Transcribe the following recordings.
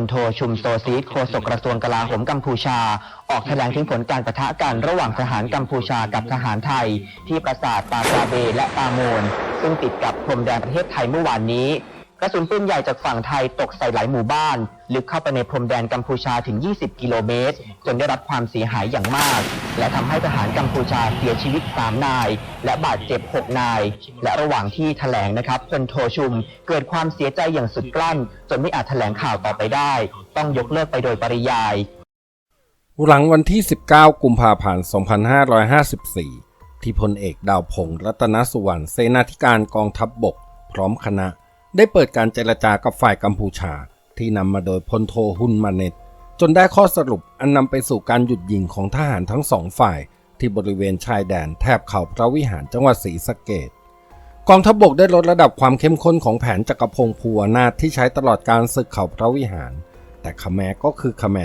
ลโทชุมโซซีดโฆษกกระทรวงกลาโหมกัมพูชา ออกแถลงถึงผลการประทะกันระหว่างทหารกัมพูชากับทหารไทย ที่ปราสาทปาซาเบและปาโมน ซึ่งติดกับพรมแดนประเทศไทยเมื่อวานนี้ กระสุนปืนใหญ่จากฝั่งไทยตกใส่หลายหมู่บ้าน ลึกเข้าไปในพรมแดนกัมพูชาถึง 20 กิโลเมตร จนได้รับความเสียหายอย่างมาก และทำให้ทหารกัมพูชาเสียชีวิต 3 นาย และบาดเจ็บ 6 นาย และระหว่างที่แถลงนะครับพลโทชุม เกิดความเสียใจอย่างสุดกลั้น จนไม่อาจแถลงข่าวต่อไปได้ ต้องยกเลิกไปโดยปริยาย หลังวันที่ 19 กุมภาพันธ์ 2554 ที่พลเอกดาวพงศ์รัตนสุวรรณเสนาธิการกองทัพบบก พร้อมคณะ ได้เปิดการเจรจากับฝ่ายกัมพูชา ที่นำมาโดยพลโทหุนมาเนตจนได้ข้อสรุปอันนำไปสู่การหยุดยิงของทหารทั้งสองฝ่าย ที่บริเวณชายแดนแถบเขาพระวิหารจังหวัดศรีสะเกดกองทัพบบกได้ลดระดับความเข้มข้นของแผนจักรพงศ์ภูวนาถที่ใช้ตลอดการศึกเขาพระวิหาร แต่ขแมก็คือขแม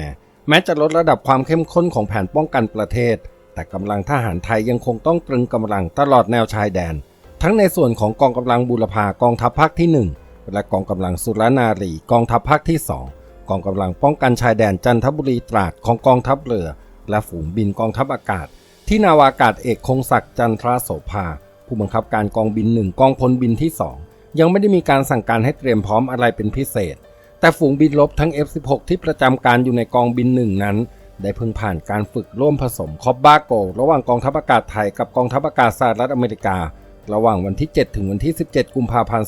แม้จะลดระดับความเข้มข้นของแผนป้องกันประเทศ แต่กำลังทหารไทยยังคงต้องตรึงกำลังตลอดแนวชายแดน ทั้งในส่วนของกองกำลังบูรพากองทัพภาคที่ 1 และกองกำลังสุรนารีกองทัพภาคที่ 2 กองกำลังป้องกันชายแดนจันทบุรีตราดของกองทัพเรือ และฝูงบินกองทัพอากาศ ที่นาวากาศเอกคงศักดิ์จันทราโสภา ผู้บังคับการกองบินหนึ่งกองพลบินที่ 2 ยังไม่ได้มีการสั่งการให้เตรียมพร้อมอะไรเป็นพิเศษ แต่ฝูงบินลบทั้ง F16 ที่ประจำการอยู่ในกองบินหนึ่งนั้นได้เพิ่งผ่านการฝึกร่วมผสมคอบบ้าโก ระหว่างกองทัพอากาศไทยกับกองทัพอากาศสหรัฐอเมริกา ระหว่างวันที่ 7 ถึงวันที่ 17 กุมภาพันธ์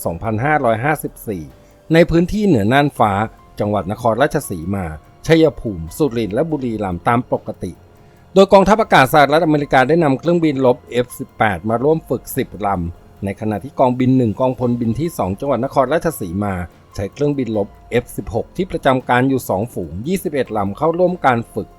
2554 ในพื้นที่เหนือน่านฟ้า จังหวัดนครราชสีมา ชัยภูมิ สุรินทร์และบุรีรัมย์ตามปกติ โดยกองทัพอากาศสหรัฐอเมริกาได้นำเครื่องบินลบ F-18 มาร่วมฝึก 10 ลำ ในขณะที่กองบิน 1 กองพลบินที่ 2 จังหวัดนครราชสีมา ใช้เครื่องบินลบ F-16 ที่ประจำการอยู่ 2 ฝูง 21 ลำเข้าร่วมการฝึก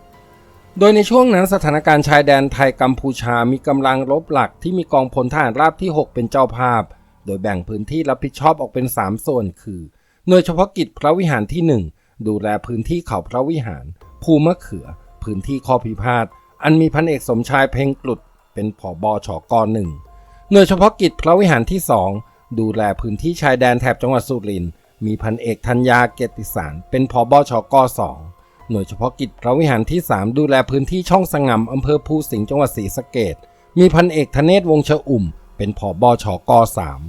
โดยในช่วงนั้นสถานการณ์ชายแดนไทยกัมพูชามีกำลังรบหลักที่มีกองพลทหารราบที่ 6 เป็นเจ้าภาพ โดยแบ่งพื้นที่รับผิดชอบออกเป็น 3 ส่วนคือ หน่วยเฉพาะกิจพระวิหารที่ 1 ดูแลพื้นที่เขาพระวิหาร ภูมะเขือ พื้นที่ข้อพิพาทอันมีพันเอกสมชายเพ่งกลุด เป็นผอบอชอกหนึ่งหน่วยเฉพาะกิจพระวิหารที่ 2 ดูแลพื้นที่ชายแดนแถบจังหวัดสุรินทร์มีพันเอกธัญญาเกติสารเป็นผอบอชอกสอง หน่วยเฉพาะกิจพระวิหารที่ 3 ดูแลพื้นที่ช่องสงำอำเภอภูสิงห์จังหวัดศรีสะเกดมีพันเอกธเนศวงศ์ชอุ่ม เป็นผอบอชอกสาม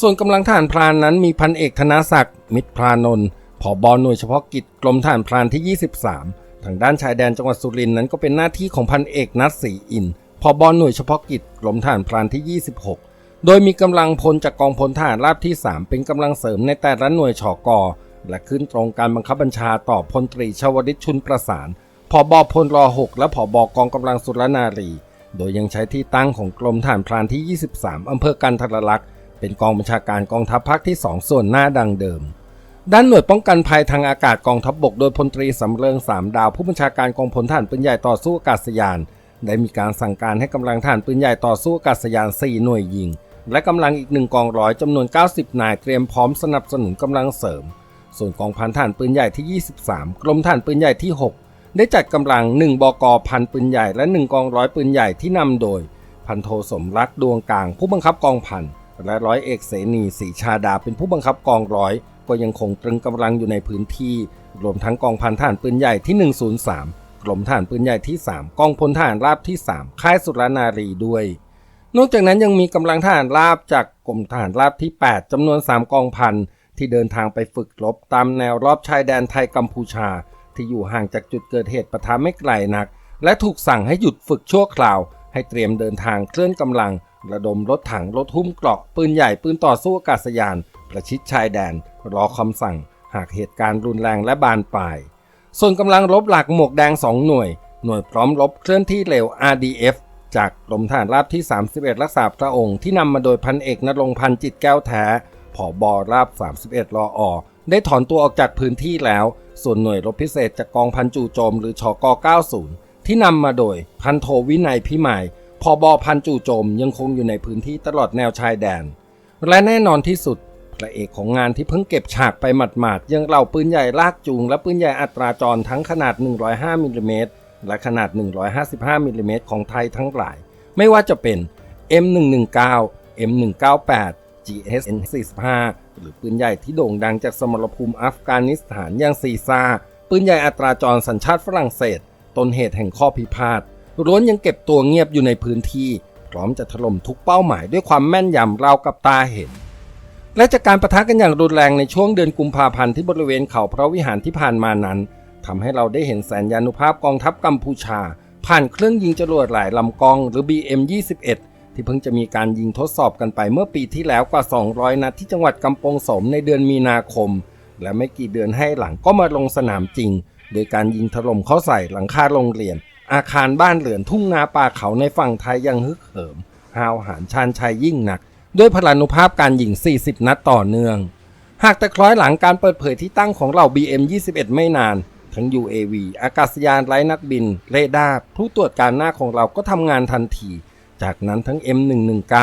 ส่วนกำลังทหารพรานนั้นมีพันเอกธนศักดิ์มิตรพรานนท์ผอบอหน่วยเฉพาะกิจกรมทหารพรานที่ 23 ทางด้านชายแดนจังหวัดสุรินทร์นั้นก็เป็นหน้าที่ของพันเอกนัทศรีอินผอบอหน่วยเฉพาะกิจกรมทหารพรานที่ 26 โดยมีกำลังพลจากกองพลทหารราบที่ 3 เป็นกำลังเสริมในแต่ละหน่วยฉอกอ และขึ้นตรงการบังคับบัญชาต่อพลตรีชวริตชุนประสานผอบอพลรอ6และผอบอกองกำลังสุรนารี โดยยังใช้ที่ตั้งของกรมทหารพรานที่ 23 อำเภอกันทรลักษณ์เป็นกองบัญชาการกองทัพภาคที่ 2 ส่วนหน้าดังเดิม ด้านหน่วยป้องกันภัยทางอากาศกองทัพบบกโดยพลตรีสำเริงสามดาว ผู้บัญชาการกองพลทหารปืนใหญ่ต่อสู้อากาศยาน ได้มีการสั่งการให้กำลังทหารปืนใหญ่ต่อสู้อากาศยาน 4 หน่วยยิง และกำลังอีกหนึ่งกองร้อยจำนวน 90 นายเตรียมพร้อมสนับสนุนกำลังเสริม ส่วนกองพันทหารปืนใหญ่ที่ 23 กรมทหารปืนใหญ่ที่ 6 ได้จัดกำลัง 1 บกพันปืนใหญ่และ 1 กองร้อยปืนใหญ่ที่นำโดย พันโทสมรักดวงกลาง ผู้บังคับกองพันและร้อยเอกเสนีศรีชาดาเป็นผู้บังคับกองร้อย ก็ยังคงตรึงกำลังอยู่ในพื้นที่ รวมทั้งกองพันทหารปืนใหญ่ที่ 103 กรมทหารปืนใหญ่ที่ 3 กองพลทหารราบที่ 3 ค่ายสุรนารีด้วย นอกจากนั้นยังมีกำลังทหารราบจากกรมทหารราบที่ 8จำนวน 3 กองพัน ที่เดินทางไปฝึกรบตามแนวรอบชายแดนไทยกัมพูชา ที่อยู่ห่างจากจุดเกิดเหตุปะทะไม่ไกลนัก และถูกสั่งให้หยุดฝึกชั่วคราว ให้เตรียมเดินทางเคลื่อนกำลัง ระดมรถถังรถหุ้มเกราะปืนใหญ่ปืนต่อสู้อากาศยาน ประชิดชายแดน รอคำสั่ง หากเหตุการณ์รุนแรงและบานปลาย ส่วนกำลังรบหลักหมวกแดง2หน่วย หน่วยพร้อมรบเคลื่อนที่เร็ว RDF จากกรมทหารราบที่ 31 รักษาพระองค์ที่นำมาโดยพันเอกนรงพันจิตแก้วแท้ ผอบอราบ 31 รออ ได้ถอนตัวออกจากพื้นที่แล้ว ส่วนหน่วยรบพิเศษจากกองพันจู่โจมหรือชก90 ที่นำมาโดยพันโทวินัยพิมายผอบอพันจู่โจมยังคงอยู่ในพื้นที่ตลอดแนวชายแดน และแน่นอนที่สุดพระเอกของงานที่เพิ่งเก็บฉากไปหมาดๆยังเหล่าปืนใหญ่ลากจูง และปืนใหญ่อัตราจรทั้งขนาด 105มิลลิเมตรและขนาด 155มิลลิเมตรของไทยทั้งหลาย ไม่ว่าจะเป็น M119 M198 GSN 45หรือปืนใหญ่ที่โด่งดังจากสมรภูมิอัฟกานิสถานอย่างซีซาปืนใหญ่อัตราจรสัญชาติฝรั่งเศส ต้นเหตุแห่งข้อพิพาทล้วนยังเก็บตัวเงียบอยู่ในพื้นที่ พร้อมจะถล่มทุกเป้าหมายด้วยความแม่นยำราวกับตาเห็น และจากการประทะกันอย่างรุนแรงในช่วงเดือนกุมภาพันธ์ที่บริเวณเขาพระวิหารที่ผ่านมานั้นทำให้เราได้เห็นแสนยานุภาพกองทัพกัมพูชา ผ่านเครื่องยิงจรวดหลายลำกองหรือ BM-21 ที่เพิ่งจะมีการยิงทดสอบกันไปเมื่อปีที่แล้วกว่า 200 นัดที่จังหวัดกำปงสมในเดือนมีนาคม และไม่กี่เดือนให้หลังก็มาลงสนามจริง โดยการยิงถล่มเข้าใส่หลังคาโรงเรียน อาคารบ้านเรือนทุ่งนาป่าเขาในฝั่งไทยยังฮึกเหิมหาวหารชาญชัยยิ่งหนัก ด้วยพลานุภาพการยิง 40 นัดต่อเนื่อง หากแต่คล้อยหลังการเปิดเผยที่ตั้งของเหล่า BM21 ไม่นานทั้ง UAV อากาศยานไร้นักบิน เรดาร์ผู้ตรวจการหน้าของเราก็ทำงานทันที จากนั้นทั้ง M119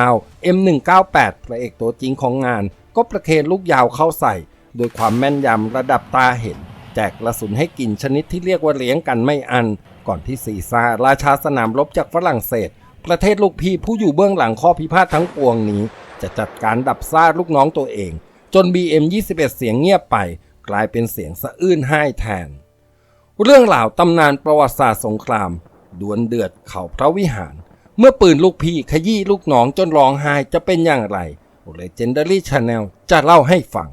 M198 พระเอกตัวจริงของงาน ก็ประเคนลูกยาวเข้าใส่ โดยความแม่นยำระดับตาเห็น แจกกระสุนให้กินชนิดที่เรียกว่าเลี้ยงกันไม่อัน ก่อนที่ซีซ่าราชาสนามรบจากฝรั่งเศส ประเทศลูกพี่ผู้อยู่เบื้องหลังข้อพิพาททั้งปวงนี้ จะจัดการดับซ่าลูกน้องตัวเอง จน BM21 เสียงเงียบไป กลายเป็นเสียงสะอื้นไห้แทน เรื่องราวตำนานประวัติศาสตร์สงครามดวลเดือดเขาพระวิหาร เมื่อปืนลูกพี่ขยี้ลูกน้องจนร้องไห้จะเป็นอย่างไร Legendary Channel จะเล่าให้ฟัง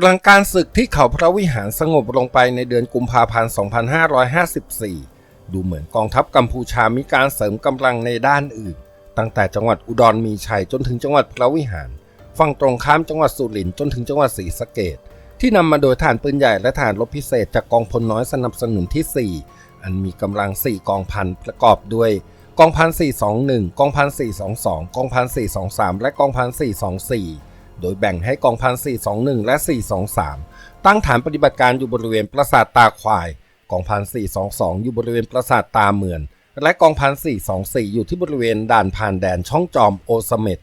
หลังการศึกที่เขาพระวิหารสงบลงไปในเดือนกุมภาพันธ์ 2554 ดูเหมือนกองทัพกัมพูชามีการเสริมกำลังในด้านอื่น ตั้งแต่จังหวัดอุดรมีชัยจนถึงจังหวัดพระวิหาร ฝั่งตรงข้ามจังหวัดสุรินทร์จนถึงจังหวัดศรีสะเกด ที่นำมาโดยฐานปืนใหญ่และฐานรบพิเศษจากกองพลน้อยสนับสนุนที่ 4 อันมีกำลัง 4 กองพันประกอบด้วย กองพัน 421 กองพัน 422 กองพัน 423 และกองพัน 424 โดยแบ่งให้กองพัน 421 และ 423 ตั้งฐานปฏิบัติการอยู่บริเวณปราสาทตาควาย กองพัน 422 อยู่บริเวณปราสาทตาเมือน และกองพัน 424 อยู่ที่บริเวณด่านผ่านแดนช่องจอมโอสเมด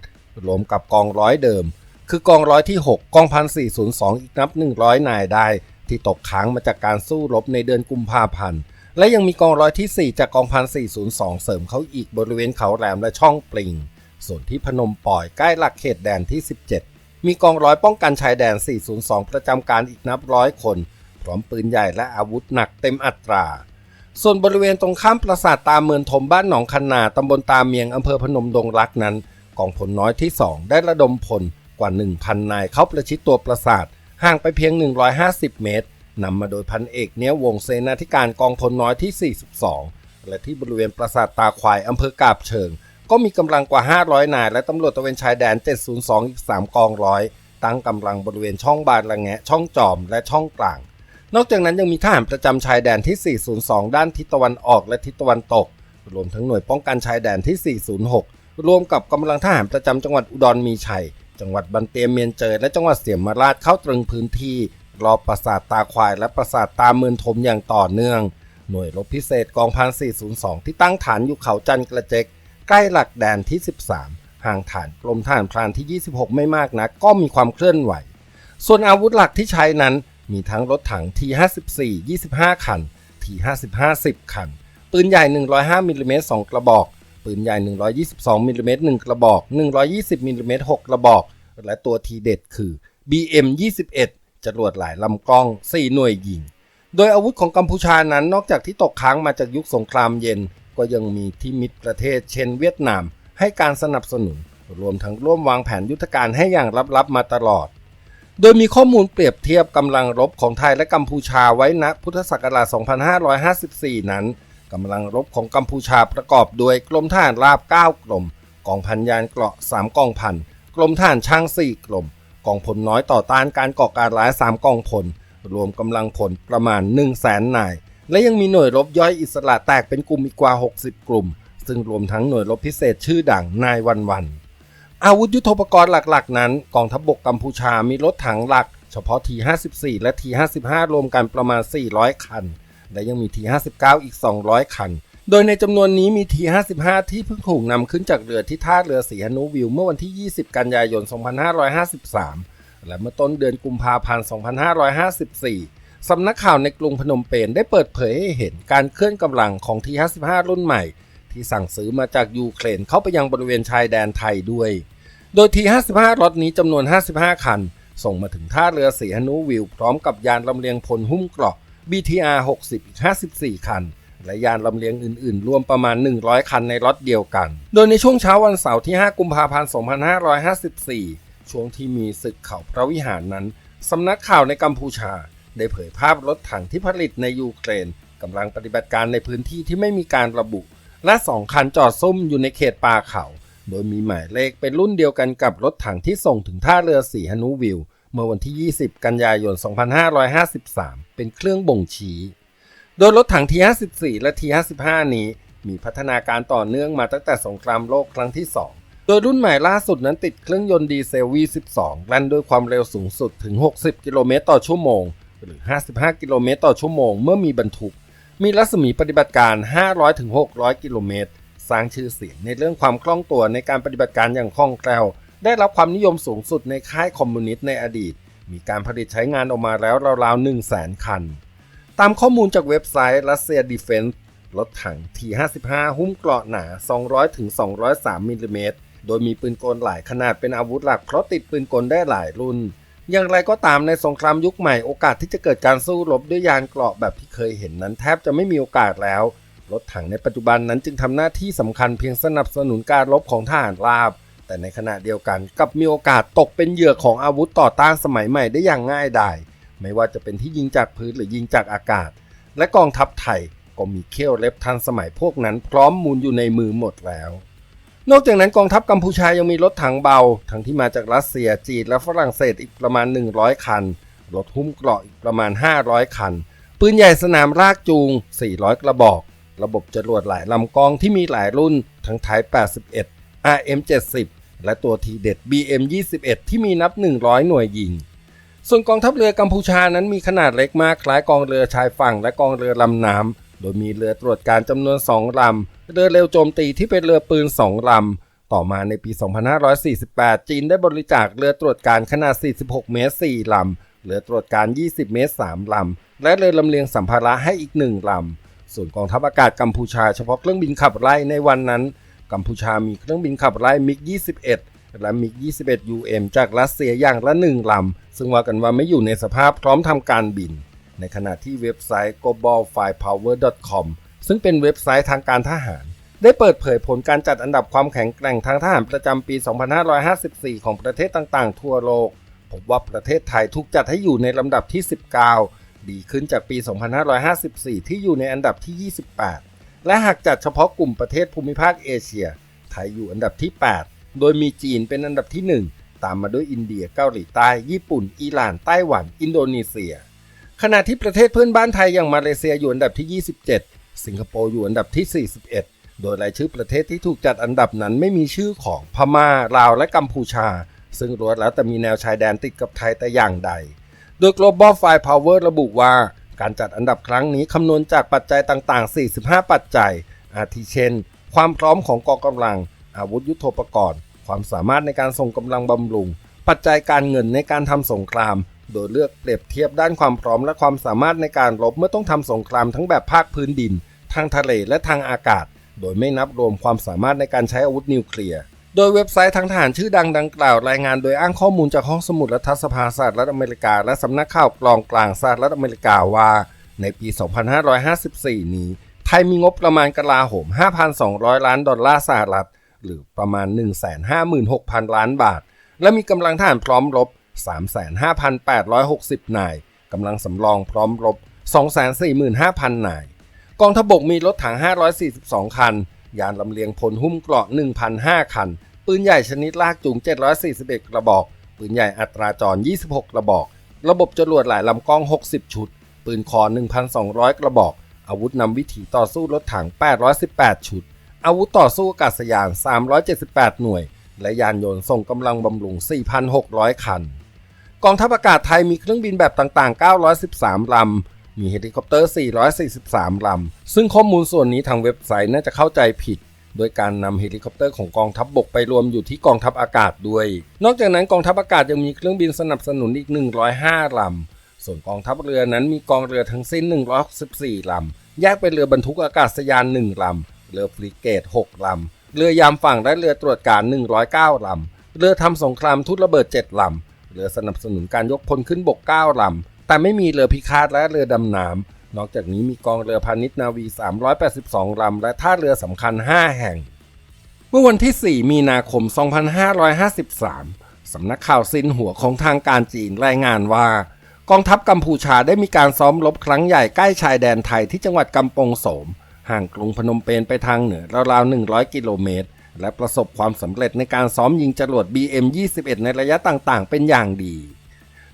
รวมกับกองร้อยเดิม คือกองร้อยที่ 6 กองพัน402อีกนับ 100 นายได้ ที่ตกค้างมาจากการสู้รบในเดือนกุมภาพันธ์ และยังมีกองร้อยที่ 4 จากกองพัน402เสริมเขาอีกบริเวณเขาแหลมและช่องปลิง ส่วนที่พนมปล่อยใกล้หลักเขตแดนที่ 17 มีกองร้อยป้องกันชายแดน 402 ประจำการอีกนับร้อยคน พร้อมปืนใหญ่และอาวุธหนักเต็มอัตราส่วนบริเวณตรงข้ามปราสาทตาเมือนทมบ้านหนองคันนาตำบลตาเมียงอำเภอพนมดงรักนั้น กองพลน้อยที่ 2 ได้ระดมพล กว่า 1,000 นายเข้าประชิดตัวปราสาทห่างไปเพียง 150 เมตรนำมาโดยพันเอกเนี้ยวงเสนาธิการกองพลน้อยที่ 42 และที่บริเวณปราสาทตาควายอำเภอกาบเชิง ก็มีกำลังกว่า 500 นาย และตำรวจตระเวนชายแดน 702 อีก 3 กองร้อย ตั้งกำลังบริเวณช่องบาดละแงะ ช่องจอม และช่องกลาง นอกจากนั้นยังมีทหารประจำชายแดนที่ 402 ด้านทิศตะวันออกและทิศตะวันตก รวมทั้งหน่วยป้องกันชายแดนที่ 406 รวมกับกำลังทหารประจำจังหวัดอุดรมีชัย จังหวัดบันเตียเมียนเจอและจังหวัดเสียมราชเข้าตรึงพื้นที่ รอบปราสาทตาควายและปราสาทตาเมือนทมอย่างต่อเนื่อง หน่วยรบพิเศษกองพัน402 ที่ตั้งฐานอยู่เขาจันกระเจกใกล้หลักแดนที่ 13 ห่างฐานกรมทหารพรานที่ 26 ไม่มากนักก็มีความเคลื่อนไหว ส่วนอาวุธหลักที่ใช้นั้น มีทั้งรถถัง T54 25 คัน T55 10 คัน ปืนใหญ่ 105มิลลิเมตร2กระบอก ปืนใหญ่ 122มิลลิเมตร1กระบอก 120มิลลิเมตร6กระบอก และตัวทีเด็ดคือ BM21 จรวดหลายลำกล้อง 4 หน่วยยิง โดยอาวุธของกัมพูชานั้นนอกจากที่ตกค้างมาจากยุคสงครามเย็น ก็ยังมีที่มิตรประเทศ เช่นเวียดนาม ให้การสนับสนุน รวมทั้งร่วมวางแผนยุทธการให้อย่างลับๆมาตลอด โดยมีข้อมูลเปรียบเทียบกำลังรบของไทยและกัมพูชาไว้ณพุทธศักราช 2554 นั้น กำลังรบของกัมพูชาประกอบด้วยกรมทหารราบ 9กรมกองพันยานเกราะ 3 กองพันกรมทหารช่าง 4กรมกองพลน้อยต่อต้านการก่อการร้าย 3 กองพล รวมกำลังพลประมาณ 1 0 0 0 0แสนนาย และยังมีหน่วยรบย่อยอิสระแตกเป็นกลุ่มอีกกว่า 60 กลุ่ม ซึ่งรวมทั้งหน่วยรบพิเศษชื่อดังนายวันวัน อาวุธยุทโธปกรณ์หลักๆ นั้น กองทัพบบกกัมพูชามีรถถังหลัก เฉพาะ T54 และ T55 รวมกันประมาณ 400 คัน และยังมี T59 อีก 200 คัน โดยในจำนวนนี้มี T55 ที่เพิ่งถูกนำขึ้นจากเรือที่ท่าเรือสีหนุวิวเมื่อวันที่ 20 กันยายน 2553 และเมื่อต้นเดือนกุมภาพันธ์ 2554 สำนักข่าวในกรุงพนมเปญได้เปิดเผยให้เห็นการเคลื่อนกำลังของ T55 รุ่นใหม่ ที่สั่งซื้อมาจากยูเครนเข้าไปยังบริเวณชายแดนไทยด้วย โดยที55 รถนี้จำนวน 55 คันส่งมาถึงท่าเรือสีหนุวิว พร้อมกับยานลำเลียงพลหุ้มเกราะ BTR 60 อีก 54 คัน และยานลำเลียงอื่นๆ รวมประมาณ 100 คันในรถเดียวกัน โดยในช่วงเช้าวันเสาร์ที่ 5 กุมภาพันธ์ 2554 ช่วงที่มีศึกเขาพระวิหารนั้น สำนักข่าวในกัมพูชา ได้เผยภาพรถถังที่ผลิตในยูเครนกำลังปฏิบัติการในพื้นที่ที่ไม่มีการระบุ และสองคันจอดซุ่มอยู่ในเขตป่าเขา โดยมีหมายเลขเป็นรุ่นเดียวกันกับรถถังที่ส่งถึงท่าเรือสีหนุวิว เมื่อวันที่ 20 กันยายน 2553 เป็นเครื่องบ่งชี้ โดยรถถังที54 และที55 นี้มีพัฒนาการต่อเนื่องมาตั้งแต่สงครามโลกครั้งที่ 2 โดยรุ่นใหม่ล่าสุดนั้นติดเครื่องยนต์ดีเซล V12 แล่นด้วยความเร็วสูงสุดถึง 60 กิโลเมตรต่อชั่วโมง หรือ 55 กิโลเมตรต่อชั่วโมงเมื่อมีบรรทุก มีรัศมีปฏิบัติการ 500-600 กิโลเมตร สร้างชื่อเสียงในเรื่องความคล่องตัวในการปฏิบัติการอย่างคล่องแคล่ว ได้รับความนิยมสูงสุดในค่ายคอมมิวนิสต์ในอดีต มีการผลิตใช้งานออกมาแล้วราวๆ 1 0 0 0 0แสนคัน ตามข้อมูลจากเว็บไซต์ Russia Defense รถถัง T55 หุ้มเกราะหนา 200-203มิลลิเมตร โดยมีปืนกลหลายขนาดเป็นอาวุธหลักเพราะติดปืนกลได้หลายรุ่น อย่างไรก็ตามในสงครามยุคใหม่โอกาสที่จะเกิดการสู้รบด้วยยานเกราะแบบที่เคยเห็นนั้นแทบจะไม่มีโอกาสแล้ว รถถังในปัจจุบันนั้นจึงทำหน้าที่สำคัญเพียงสนับสนุนการรบของทหารราบ แต่ในขณะเดียวกันกับมีโอกาสตกเป็นเหยื่อของอาวุธต่อต้านสมัยใหม่ได้อย่างง่ายดายไม่ว่าจะเป็นที่ยิงจากพื้นหรือยิงจากอากาศ และกองทัพไทยก็มีเขี้ยวเล็บทันสมัยพวกนั้น พร้อมมูลอยู่ในมือหมดแล้ว นอกจากนั้นกองทัพกัมพูชายังมีรถถังเบา ทั้งที่มาจากรัสเซียจีนและฝรั่งเศสอีกประมาณ 100 คัน รถหุ้มเกราะอีกประมาณ 500 คัน ปืนใหญ่สนามรากจูง 400 กระบอก ระบบจรวดหลายลำกองที่มีหลายรุ่น ทั้งไทป์81 RM 70 และตัวทีเด็ด BM 21 ที่มีนับ 100 หน่วยยิง ส่วนกองทัพเรือกัมพูชานั้นมีขนาดเล็กมากคล้ายกองเรือชายฝั่งและกองเรือลำน้ำโดยมีเรือตรวจการจำนวน 2 ลำ เรือเร็วโจมตีที่เป็นเรือปืน 2 ลำ ต่อมาในปี 2548 จีนได้บริจาคเรือตรวจการขนาด 46 เมตร 4 ลำ เรือตรวจการ 20 เมตร 3 ลำ และเรือลำเลียงสัมภาระให้อีก 1 ลำส่วนกองทัพอากาศกัมพูชาเฉพาะเครื่องบินขับไล่ในวันนั้น กัมพูชามีเครื่องบินขับไล่มิก 21 และมิก 21 UM จากรัสเซียอย่างละ1ลำ ซึ่งว่ากันว่าไม่อยู่ในสภาพพร้อมทำการบิน ในขณะที่เว็บไซต์ globalfirepower.com ซึ่งเป็นเว็บไซต์ทางการทหาร ได้เปิดเผยผลการจัดอันดับความแข็งแกร่งทางทหารประจำปี 2554 ของประเทศต่างๆ ทั่วโลกพบว่าประเทศไทยถูกจัดให้อยู่ในลำดับที่ 19 ดีขึ้นจากปี 2554 ที่อยู่ในอันดับที่ 28 และหากจัดเฉพาะกลุ่มประเทศภูมิภาคเอเชีย ไทยอยู่อันดับที่ 8 โดยมีจีนเป็นอันดับที่ 1 ตามมาด้วยอินเดียเกาหลีใต้ ญี่ปุ่น อิหร่าน ไต้หวัน อินโดนีเซีย ขณะที่ประเทศเพื่อนบ้านไทยอย่างมาเลเซียอยู่อันดับที่ 27 สิงคโปร์อยู่อันดับที่ 41 โดยรายชื่อประเทศที่ถูกจัดอันดับนั้นไม่มีชื่อของพม่าลาวและกัมพูชา ซึ่งล้วนแล้วแต่มีแนวชายแดนติดกับไทยแต่อย่างใด โดย Global Firepower ระบุว่า การจัดอันดับครั้งนี้คำนวณจากปัจจัยต่าง ๆ 45 ปัจจัย อาทิเช่น ความพร้อมของกองกำลัง อาวุธยุโทโธปกรณ์ ความสามารถในการส่งกำลังบำรุง ปัจจัยการเงินในการทำสงคราม โดยเลือกเปรียบเทียบด้านความพร้อมและความสามารถในการรบเมื่อต้องทำสงครามทั้งแบบภาคพื้นดิน ทางทะเลและทางอากาศ โดยไม่นับรวมความสามารถในการใช้อาวุธนิวเคลียร์ โดยเว็บไซต์ทางทหารชื่อดังดังกล่าวรายงานโดยอ้างข้อมูลจากห้องสมุดรัฐสภาสหรัฐอเมริกา และสำนักข่าวกลองกลางสหรัฐอเมริกาว่า ในปี 2554 นี้ ไทยมีงบประมาณกลาโหม 5,200 ล้านดอลลาร์สหรัฐ หรือประมาณ 156,000 ล้านบาท และมีกำลังทหารพร้อมรบ 35,860 นายกำลังสำรองพร้อมรบ 245,000 นาย กองทพบกมีรถถัง 542 คัน ยานลำเลียงพลหุ้มเกราะ 1,005 คัน ปืนใหญ่ชนิดลากจูง 741 กระบอก ปืนใหญ่อัตราจร 26 กระบอก ระบบจรวดหลายลำกล้อง 60 ชุด ปืนคอ 1,200 กระบอก อาวุธนำวิถีต่อสู้รถถัง 818 ชุด อาวุธต่อสู้อากาศยาน 378 หน่วย และยานยนต์ส่งกำลังบำรุง 4,600 คัน กองทัพอากาศไทยมีเครื่องบินแบบต่างๆ 913 ลำ มีเฮลิคอปเตอร์ 443 ลำ ซึ่งข้อมูลส่วนนี้ทางเว็บไซต์น่าจะเข้าใจผิด โดยการนำเฮลิคอปเตอร์ของกองทัพบบกไปรวมอยู่ที่กองทัพอากาศด้วย นอกจากนั้นกองทัพอากาศยังมีเครื่องบินสนับสนุนอีก 105 ลำ ส่วนกองทัพเรือนั้นมีกองเรือทั้งสิ้น 164 ลำ แยกเป็นเรือบรรทุกอากาศยาน 1 ลำ เรือฟริเกต 6 ลำ เรือยามฝั่งและเรือตรวจการ 109 ลำ เรือทำสงครามทุตระเบิด 7 ลำ เรือสนับสนุนการยกพลขึ้นบก 9 ลำ แต่ไม่มีเรือพิฆาตและเรือดำน้ำนอกจากนี้มีกองเรือพาณิชย์นาวี 382 ลำ และท่าเรือสำคัญ 5 แห่ง เมื่อวันที่ 4 มีนาคม 2553 สำนักข่าวซินหัวของทางการจีนรายงานว่ากองทัพกัมพูชาได้มีการซ้อมรบครั้งใหญ่ใกล้ชายแดนไทยที่จังหวัดกำปงโสม ห่างกรุงพนมเปญไปทางเหนือราวๆ 100 กิโลเมตร และประสบความสำเร็จในการซ้อมยิงจรวด BM-21 ในระยะต่างๆ เป็นอย่างดี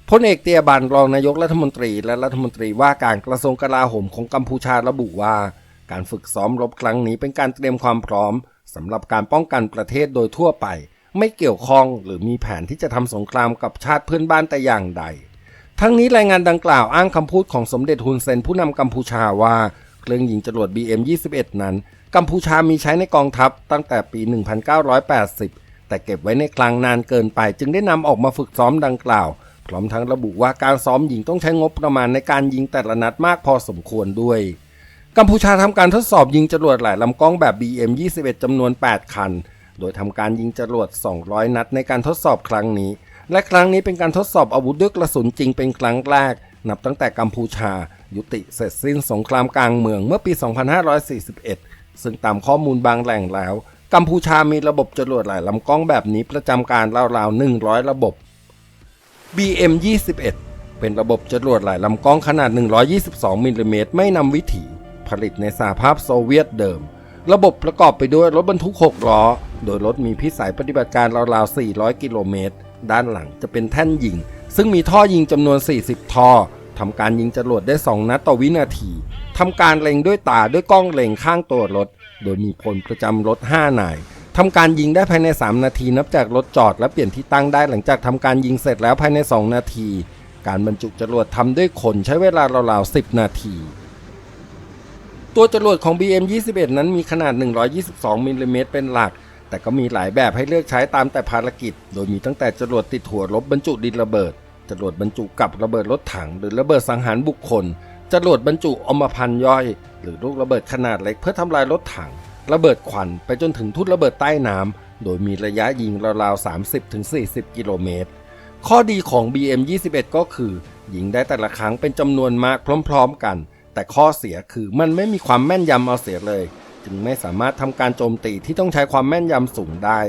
พลเอกเตียบันรองนายกรัฐมนตรีและรัฐมนตรีว่าการกระทรวงกลาโหมของกัมพูชาระบุว่า การฝึกซ้อมรบครั้งนี้เป็นการเตรียมความพร้อมสำหรับการป้องกันประเทศโดยทั่วไป ไม่เกี่ยวข้องหรือมีแผนที่จะทำสงครามกับชาติเพื่อนบ้านแต่อย่างใด ทั้งนี้รายงานดังกล่าวอ้างคำพูดของสมเด็จฮุนเซนผู้นำกัมพูชาว่าเครื่องยิงจรวด BM-21 นั้น กัมพูชามีใช้ในกองทัพตั้งแต่ปี 1980 แต่เก็บไว้ในคลังนานเกินไป จึงได้นำออกมาฝึกซ้อมดังกล่าว พร้อมทั้งระบุว่าการซ้อมยิงต้องใช้งบประมาณในการยิงแต่ละนัดมากพอสมควรด้วย กัมพูชาทำการทดสอบยิงจรวดหลายลำกล้องแบบ BM-21 จำนวน 8 คัน โดยทำการยิงจรวด 200 นัดในการทดสอบครั้งนี้ และครั้งนี้เป็นการทดสอบอาวุธด้วยกระสุนจริงเป็นครั้งแรก นับตั้งแต่กัมพูชา ยุติเสร็จสิ้นสงครามกลางเมืองเมื่อปี 2541 ซึ่งตามข้อมูลบางแหล่งแล้ว กัมพูชามีระบบจรวดหลายลำกล้องแบบนี้ประจำการราวๆ100 ระบบ BM-21 เป็นระบบจรวดหลายลำกล้องขนาด 122มิลลิเมตรไม่นำวิถี ผลิตในสหภาพโซเวียตเดิม ระบบประกอบไปด้วยรถบรรทุก 6 ล้อ โดยรถมีพิสัยปฏิบัติการราวๆ 400 กิโลเมตร ด้านหลังจะเป็นแท่นยิง ซึ่งมีท่อยิงจำนวน 40 ท่อทำการยิงจรวดได้ 2 นัดต่อวินาทีทำการเล็งด้วยตาด้วยกล้องเล็งข้างตัวรถ โดยมีพลประจำรถ 5 นาย ทำการยิงได้ภายใน 3 นาที นับจากรถจอดและเปลี่ยนที่ตั้งได้หลังจากทำการยิงเสร็จแล้วภายใน 2 นาที การบรรจุจรวดทำด้วยคนใช้เวลาราวๆ 10 นาที ตัวจรวดของ BM-21 นั้นมีขนาด 122มิลลิเมตรเป็นหลัก แต่ก็มีหลายแบบให้เลือกใช้ตามแต่ภารกิจ โดยมีตั้งแต่จรวดติดหัวลบบรรจุดินระเบิด จรวดบรรจุกับระเบิดรถถัง หรือระเบิดสังหารบุคคล จรวดบรรจุอมพันย่อย หรือลูกระเบิดขนาดเล็กเพื่อทำลายรถถัง ระเบิดควันไปจนถึงทุ่นระเบิดใต้น้ำโดยมีระยะยิงราวๆ 30-40 กิโลเมตร ข้อดีของ BM21 ก็คือ ยิงได้แต่ละครั้งเป็นจำนวนมากพร้อมๆกัน แต่ข้อเสียคือมันไม่มีความแม่นยำเอาเสียเลย จึงไม่สามารถทำการโจมตีที่ต้องใช้ความแม่นยำสูงได้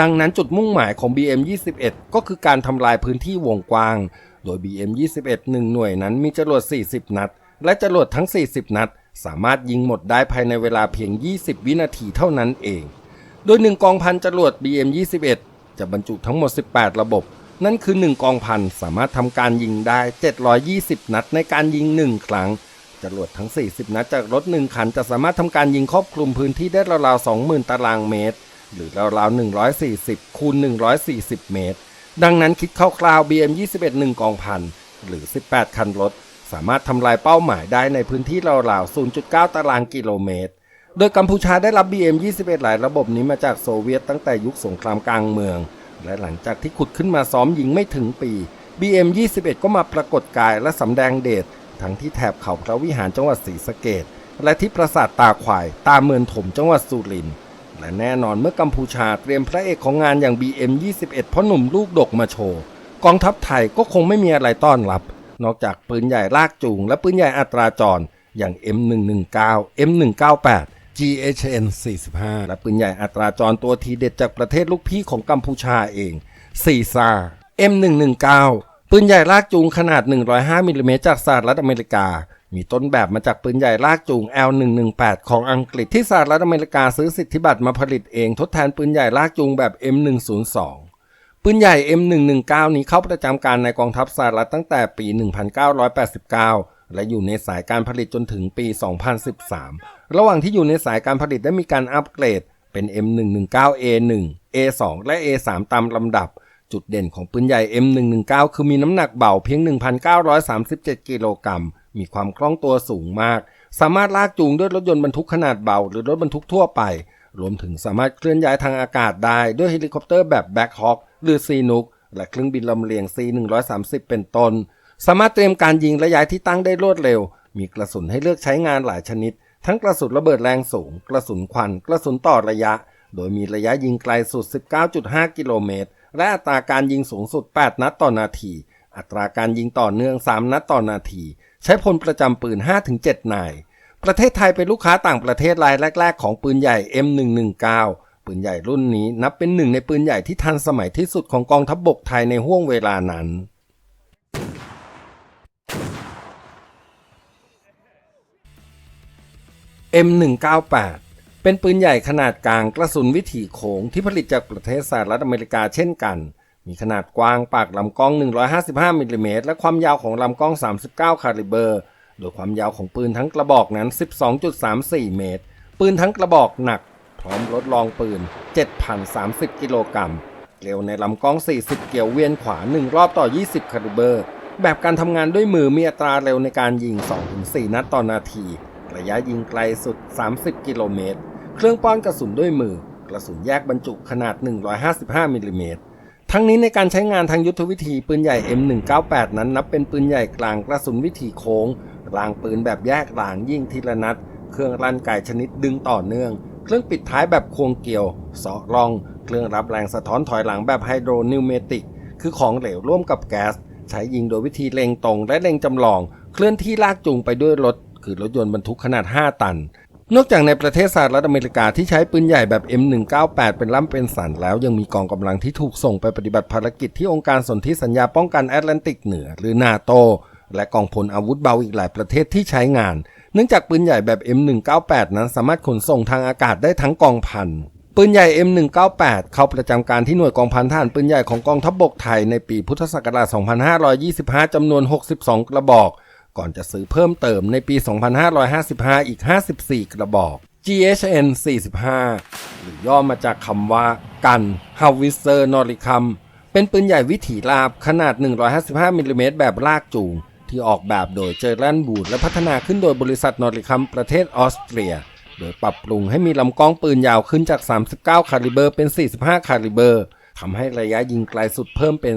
ดังนั้นจุดมุ่งหมายของ BM21 ก็คือการทำลายพื้นที่วงกว้าง โดย BM21 หนึ่งหน่วยนั้นมีจรวด 40 นัด และจรวดทั้ง 40 นัด สามารถยิงหมดได้ภายในเวลาเพียง 20 วินาทีเท่านั้นเอง โดย 1 กองพันจรวด BM21 จะบรรจุทั้งหมด 18 ระบบ นั่นคือ 1 กองพันสามารถทำการยิงได้ 720 นัดในการยิง 1 ครั้งจรวดทั้ง 40 นัดจากรถ 1 คันจะสามารถทำการยิงครอบคลุมพื้นที่ได้ราวๆ 20,000 ตารางเมตร หรือราวๆ 140 คูณ 140 เมตร ดังนั้นคิดคร่าวๆ BM21 1 กองพันหรือ 18 คันรถามารถทำลายเป้าหมายได้ในพื้นที่ราวๆ 0.9 ตารางกิโลเมตร โดยกัมพูชาได้รับ BM21 หลายระบบนี้มาจากโซเวียตตั้งแต่ยุคสงครามกลางเมือง และหลังจากที่ขุดขึ้นมาซ้อมยิงไม่ถึงปี BM21 ก็มาปรากฏกายและสำแดงเดชทั้งที่แถบเขาพระวิหารจังหวัดศรีสะเกดและที่ปราสาทตาควาย ตาเมืองถมจังหวัดสุรินทร์และแน่นอนเมื่อกัมพูชาเตรียมพระเอกของงานอย่าง BM21 พ่อหนุ่มลูกดกมาโชว์ กองทัพไทยก็คงไม่มีอะไรต้อนรับ นอกจากปืนใหญ่ลากจูง และปืนใหญ่อัตราจร อย่าง M119 M198 GHN 45 และปืนใหญ่อัตราจรตัวทีเด็ดจากประเทศลูกพี่ของกัมพูชาเองซีซา M119 ปืนใหญ่ลากจูงขนาด 105มิลลิเมตรจากสหรัฐอเมริกา มีต้นแบบมาจากปืนใหญ่ลากจูง L118 ของอังกฤษที่สหรัฐอเมริกาซื้อสิทธิบัตรมาผลิตเองทดแทนปืนใหญ่ลากจูงแบบ M102 ปืนใหญ่ M119 นี้เข้าประจำการในกองทัพสหรัฐตั้งแต่ปี 1989 และอยู่ในสายการผลิตจนถึงปี 2013 ระหว่างที่อยู่ในสายการผลิตได้มีการอัปเกรดเป็น M119A1 A2 และ A3 ตามลำดับ จุดเด่นของปืนใหญ่ M119 คือมีน้ำหนักเบาเพียง 1,937 กิโลกรัม มีความคล่องตัวสูงมาก สามารถลากจูงด้วยรถยนต์บรรทุกขนาดเบา หรือรถบรรทุกทั่วไป รวมถึงสามารถเคลื่อนย้ายทางอากาศได้ด้วยเฮลิคอปเตอร์แบบแบ็คฮอ k หรือซีนุก และเครื่องบินลำเลียง C130 เป็นต้น สามารถเตรียมการยิงและย้ายที่ตั้งได้รวดเร็ว มีกระสุนให้เลือกใช้งานหลายชนิด ทั้งกระสุนระเบิดแรงสูง กระสุนควัน กระสุนต่อระยะ โดยมีระยะยิงไกลสุด 19.5 กิโลเมตร และอัตราการยิงสูงสุด 8 นัดต่อนาที อัตราการยิงต่อเนื่อง 3 นัดต่อนาที ใช้พลประจำปืน 5-7 นาย ประเทศไทยเป็นลูกค้าต่างประเทศรายแรก ๆ ของปืนใหญ่ M119 ปืนใหญ่รุ่นนี้นับเป็นหนึ่งในปืนใหญ่ที่ทันสมัยที่สุดของกองทัพบบกไทยในห่วงเวลานั้น M198 เป็นปืนใหญ่ขนาดกลางกระสุนวิถีโค้งที่ผลิตจากประเทศสหรัฐอเมริกาเช่นกัน มีขนาดกว้างปากลำกล้อง 155มิลลิเมตรและความยาวของลำกล้อง 39 คาลิเบอร์ โดยความยาวของปืนทั้งกระบอกนั้น 12.34 เมตร ปืนทั้งกระบอกหนัก ร้อมรถรองปืน 7,030 กิโลกรัมเร็วในลำกล้อง 40 เกี่ยวเวียนขวา 1 รอบต่อ 20 คาลิเบอร์ แบบการทำงานด้วยมือมีอัตราเร็วในการยิง 2-4 นัดต่อนาที ระยะยิงไกลสุด 30 กิโลเมตร เครื่องป้อนกระสุนด้วยมือ กระสุนแยกบรรจุขนาด 155 มิลลิเมตรทั้งนี้ในการใช้งานทางยุทธวิธีปืนใหญ่ M198 นั้นนับเป็นปืนใหญ่กลางกระสุนวิถีโค้งรางปืนแบบแยกรางยิงทีละนัด เครื่องลั่นไกชนิดดึงต่อเนื่อง เครื่องปิดท้ายแบบควงเกี่ยวเสาะรอง เครื่องรับแรงสะท้อนถอยหลังแบบไฮโดรนิวเมติก คือของเหลวร่วมกับแก๊ส ใช้ยิงโดยวิธีเล็งตรง และเล็งจำลอง เคลื่อนที่ลากจูงไปด้วยรถ คือรถยนต์บรรทุกขนาด 5 ตัน นอกจากในประเทศสหรัฐอเมริกาที่ใช้ปืนใหญ่แบบ M198 เป็นล่ำเป็นสันแล้วยังมีกองกำลังที่ถูกส่งไปปฏิบัติภารกิจที่องค์การสนธิสัญญาป้องกันแอตแลนติกเหนือ หรือนาโตและกองพลอาวุธเบาอีกหลายประเทศที่ใช้งาน เนื่องจากปืนใหญ่แบบ M198 นั้นสามารถขนส่งทางอากาศได้ทั้งกองพันปืนใหญ่ M198 เข้าประจำการที่หน่วยกองพันทหารปืนใหญ่ของกองทัพบบกไทยในปีพุทธศักราช 2525 จำนวน 62 กระบอก ก่อนจะซื้อเพิ่มเติมในปี 2555 อีก 54 กระบอก GHN 45 หรือย่อมาจากคำว่า กัน h o w i t z e r นอริคัมเป็นปืนใหญ่วิถีราบขนาด 155มิลลิเมตรแบบลากจูง ที่ออกแบบโดยเจอร์แลนบูดและพัฒนาขึ้นโดยบริษัทนอริคัมประเทศออสเตรีย โดยปรับปรุงให้มีลำกล้องปืนยาวขึ้นจาก 39 คาลิเบอร์เป็น 45 คาลิเบอร์ทำให้ระยะยิงไกลสุดเพิ่มเป็น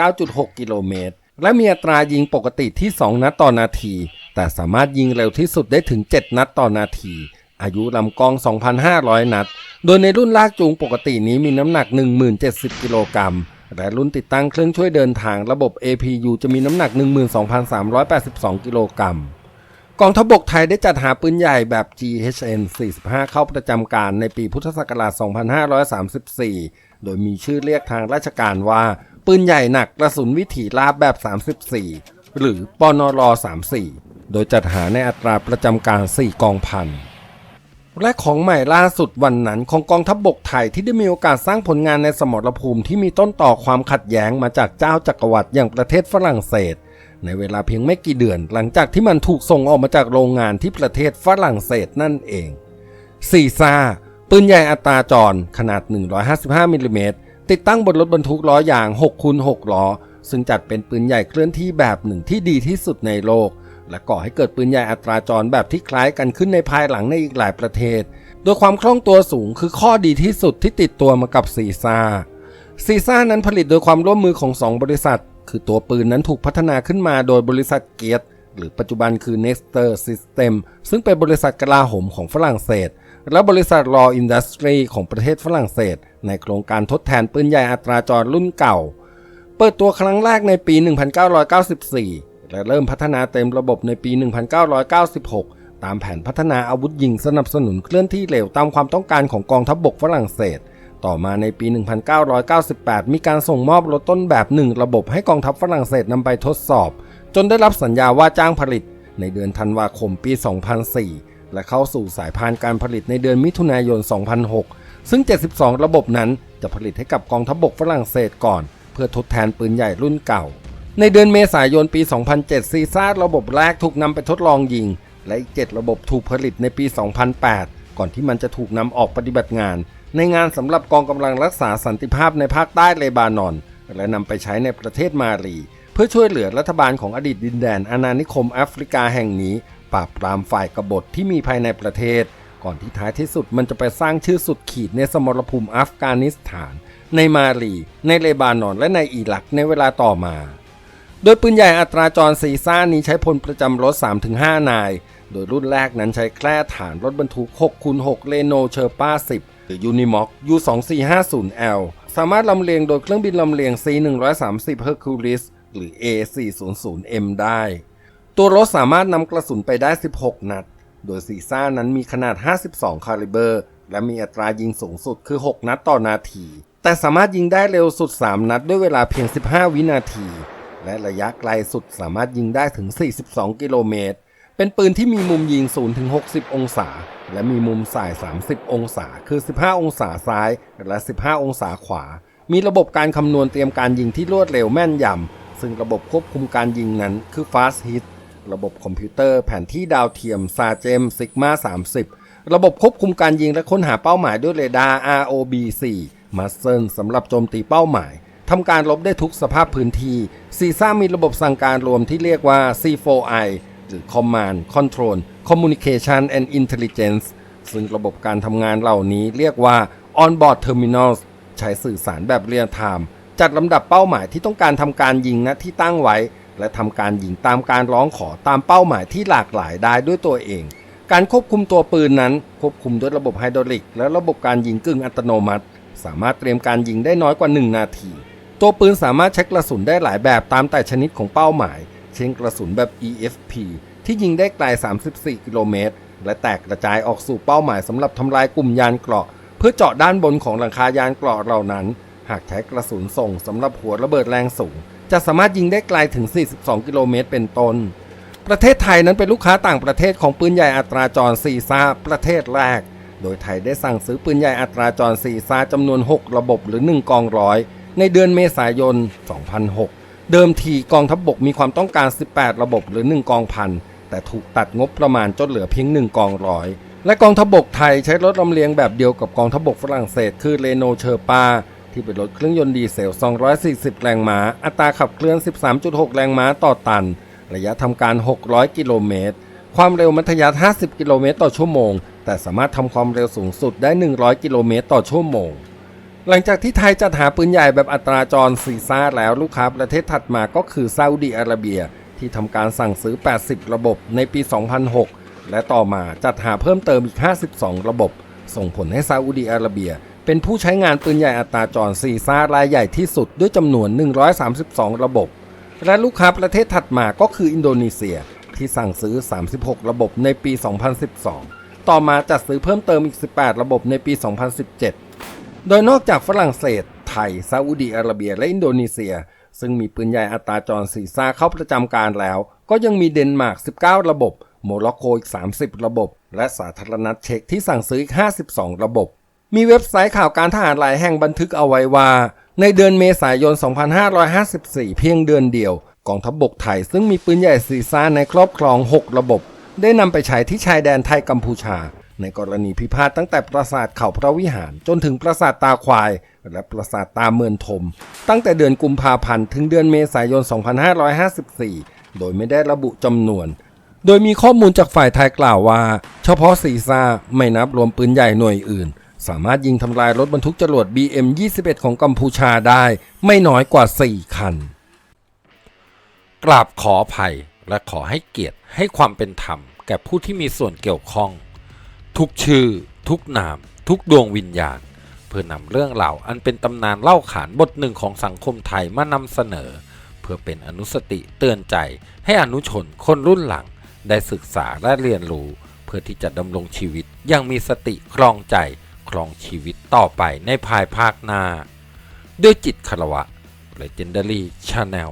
39.6 กิโลเมตร และมีอัตรายิงปกติที่ 2 นัดต่อนาที แต่สามารถยิงเร็วที่สุดได้ถึง 7 นัดต่อนาที อายุลำกล้อง 2,500 นัด โดยในรุ่นลากจูงปกตินี้มีน้ำหนัก 1070 กิโลกรัม และรุ่นติดตั้งเครื่องช่วยเดินทางระบบ APU จะมีน้ำหนัก 12,382 กิโลกรัมกองทัพบกไทยได้จัดหาปืนใหญ่แบบ GHN 45 เข้าประจำการในปีพุทธศักราช 2534 โดยมีชื่อเรียกทางราชการว่า ปืนใหญ่หนักกระสุนวิถีราบแบบ 34 หรือปนร 34 โดยจัดหาในอัตราประจำการ 4 กองพัน และของใหม่ล่าสุดวันนั้นของกองทัพบบกไทยที่ได้มีโอกาสสร้างผลงานในสมรภูมิที่มีต้นต่อความขัดแย้งมาจากเจ้าจักรวรรดิอย่างประเทศฝรั่งเศส ในเวลาเพียงไม่กี่เดือน หลังจากที่มันถูกส่งออกมาจากโรงงานที่ประเทศฝรั่งเศสนั่นเองซีซ่าปืนใหญ่อัตราจรขนาด 155มิลลิเมตรติดตั้งบนรถบรรทุกล้อยาง6คูณ6ล้อซึ่งจัดเป็นปืนใหญ่เคลื่อนที่แบบหนึ่งที่ดีที่สุดในโลก และก่อให้เกิดปืนใหญ่อัตราจรแบบที่คล้ายกันขึ้นในภายหลังในอีกหลายประเทศ โดยความคล่องตัวสูงคือข้อดีที่สุดที่ติดตัวมากับซีซ่าซีซ่านั้นผลิตโดยความร่วมมือของ 2 บริษัท คือตัวปืนนั้นถูกพัฒนาขึ้นมาโดยบริษัทเกียรติหรือปัจจุบันคือ Nexter System ซึ่งเป็นบริษัทกลาโหมของฝรั่งเศส และบริษัท Law Industry ของประเทศฝรั่งเศส ในโครงการทดแทนปืนใหญ่อัตราจรรุ่นเก่า เปิดตัวครั้งแรกในปี 1994 และเริ่มพัฒนาเต็มระบบในปี 1996 ตามแผนพัฒนาอาวุธยิงสนับสนุนเคลื่อนที่เร็วตามความต้องการของกองทัพบบกฝรั่งเศส ต่อมาในปี 1998 มีการส่งมอบรถต้นแบบหนึ่งระบบให้กองทัพฝรั่งเศสนำไปทดสอบ จนได้รับสัญญาว่าจ้างผลิต ในเดือนธันวาคมปี 2004 และเข้าสู่สายพานการผลิตในเดือนมิถุนายน 2006 ซึ่ง 72 ระบบนั้นจะผลิตให้กับกองทัพบบกฝรั่งเศสก่อน เพื่อทดแทนปืนใหญ่รุ่นเก่า ในเดือนเมษายนปี 2007 ซีซ่าระบบแรกถูกนำไปทดลองยิง และอีก 7 ระบบถูกผลิตในปี 2008 ก่อนที่มันจะถูกนำออกปฏิบัติงาน ในงานสำหรับกองกำลังรักษาสันติภาพในภาคใต้เลบานอน และนำไปใช้ในประเทศมาลี เพื่อช่วยเหลือรัฐบาลของอดีตดินแดนอาณานิคมแอฟริกาแห่งนี้ ปราบปรามฝ่ายกบฏที่มีภายในประเทศ ก่อนที่ท้ายที่สุดมันจะไปสร้างชื่อสุดขีดในสมรภูมิอัฟกานิสถาน ในมาลี ในเลบานอนและในอิรักในเวลาต่อมา โดยปืนใหญ่อัตราจรซีซ่านี้ใช้พลประจำรถ 3-5 นาย โดยรุ่นแรกนั้นใช้แคร่ฐานรถบรรทุก6คูณ6เลโนเชอร์ป้า 10 หรือ Unimog U2450L สามารถลำเลียงโดยเครื่องบินลำเลียง C130 Hercules หรือ A400M ได้ ตัวรถสามารถนำกระสุนไปได้ 16 นัด โดยซีซ่านั้นมีขนาด 52 คาลิเบอร์ และมีอัตรายิงสูงสุดคือ 6 นัดต่อนาที แต่สามารถยิงได้เร็วสุด 3 นัดด้วยเวลาเพียง 15 วินาที และระยะไกลสุดสามารถยิงได้ถึง 42 กิโลเมตร เป็นปืนที่มีมุมยิง0ถึง60 องศา และมีมุมสาย 30 องศา คือ 15 องศาซ้าย และ 15 องศาขวา มีระบบการคำนวณเตรียมการยิงที่รวดเร็วแม่นยำ ซึ่งระบบควบคุมการยิงนั้นคือ Fast Hit ระบบคอมพิวเตอร์แผนที่ดาวเทียม s a g e m Sigma 30 ระบบควบคุมการยิงและค้นหาเป้าหมายด้วยเรดาร์ ROB 4 m u s c l e สำหรับโจมตีเป้าหมาย ทำการลบได้ทุกสภาพพื้นที่ซีซ่ามีระบบสั่งการรวมที่เรียกว่า C4I หรือ Command Control Communication and Intelligence ซึ่งระบบการทำงานเหล่านี้เรียกว่า On-board Terminals ใช้สื่อสารแบบเรียลไทม์จัดลำดับเป้าหมายที่ต้องการทำการยิงณที่ตั้งไว้ และทำการยิงตามการร้องขอตามเป้าหมายที่หลากหลายได้ด้วยตัวเอง การควบคุมตัวปืนนั้น ควบคุมด้วยระบบไฮดรอลิก และระบบการยิงกึ่งอัตโนมัติ สามารถเตรียมการยิงได้น้อยกว่า 1 นาที ตัวปืนสามารถใช้กระสุนได้หลายแบบตามแต่ชนิดของเป้าหมาย เช่นกระสุนแบบ EFP ที่ยิงได้ไกล 34 กิโลเมตร และแตกกระจายออกสู่เป้าหมายสำหรับทำลายกลุ่มยานเกราะ เพื่อเจาะด้านบนของหลังคายานเกราะเหล่านั้น หากใช้กระสุนส่งสำหรับหัวระเบิดแรงสูง จะสามารถยิงได้ไกลถึง 42 กิโลเมตร เป็นต้น ประเทศไทยนั้นเป็นลูกค้าต่างประเทศของปืนใหญ่อัตราจรซีซ่าประเทศแรก โดยไทยได้สั่งซื้อปืนใหญ่อัตราจรซีซ่าจำนวน 6 ระบบหรือ 1 กองร้อย ในเดือนเมษายน 2006 เดิมทีกองทัพบบกมีความต้องการ 18 ระบบหรือ 1 กองพัน แต่ถูกตัดงบประมาณจนเหลือเพียง 1 กองร้อย และกองทัพบบกไทยใช้รถลำเลียงแบบเดียวกับกองทัพบบกฝรั่งเศส คือเรโนเชอร์ปาที่เป็นรถเครื่องยนต์ดีเซล 240 แรงม้า อัตราขับเคลื่อน 13.6 แรงม้าต่อตัน ระยะทำการ 600 กิโลเมตร ความเร็วมัธยัสถ์50 กิโลเมตรต่อชั่วโมง แต่สามารถทำความเร็วสูงสุดได้ 100 กิโลเมตรต่อชั่วโมง หลังจากที่ไทยจัดหาปืนใหญ่แบบอัตราจรซีซ่าแล้วลูกค้าประเทศถัดมาก็คือซาอุดีอาระเบีย ที่ทำการสั่งซื้อ 80 ระบบในปี 2006 และต่อมาจัดหาเพิ่มเติมอีก 52 ระบบ ส่งผลให้ซาอุดีอาระเบีย เป็นผู้ใช้งานปืนใหญ่อัตราจรซีซ่ารายใหญ่ที่สุดด้วยจำนวน 132 ระบบ และลูกค้าประเทศถัดมาก็คืออินโดนีเซีย ที่สั่งซื้อ 36 ระบบในปี 2012 ต่อมาจัดซื้อเพิ่มเติมอีก 18 ระบบในปี 2017 โดยนอกจากฝรั่งเศส ไทย ซาอุดีอาระเบีย และอินโดนีเซีย ซึ่งมีปืนใหญ่อัตราจรซีซ่าเข้าประจำการแล้ว ก็ยังมีเดนมาร์ก 19 ระบบ โมร็อกโกอีก 30 ระบบ และสาธารณรัฐเช็กที่สั่งซื้ออีก 52 ระบบ มีเว็บไซต์ข่าวการทหารหลายแห่งบันทึกเอาไว้ว่า ในเดือนเมษายน 2554 เพียงเดือนเดียว กองทัพบบกไทยซึ่งมีปืนใหญ่ซีซ่าในครอบครอง 6 ระบบ ได้นำไปใช้ที่ชายแดนไทยกัมพูชา ในกรณีพิพาทตั้งแต่ปราสาทเขาพระวิหาร จนถึงปราสาทตาควาย และปราสาทตาเมือนทม ตั้งแต่เดือนกุมภาพันธ์ถึงเดือนเมษายน 2554 โดยไม่ได้ระบุจำนวน โดยมีข้อมูลจากฝ่ายไทยกล่าวว่า เฉพาะซีซ่าไม่นับรวมปืนใหญ่หน่วยอื่น สามารถยิงทำลายรถบรรทุกจรวด BM-21 ของกัมพูชาได้ ไม่น้อยกว่า 4 คัน กราบขออภัยและขอให้เกียรติให้ความเป็นธรรมแก่ผู้ที่มีส่วนเกี่ยวข้อง ทุกชื่อ ทุกนาม ทุกดวงวิญญาณ เพื่อนำเรื่องราอันเป็นตำนานเล่าขานบทหนึ่งของสังคมไทยมานำเสนอ เพื่อเป็นอนุสติเตือนใจให้อนุชนคนรุ่นหลัง ได้ศึกษาและเรียนรู้ เพื่อที่จะดำรงชีวิตอยังมีสติครองใจครองชีวิตต่อไปในภายภาคหน้า ด้วยจิตคารวะ Legendary Channel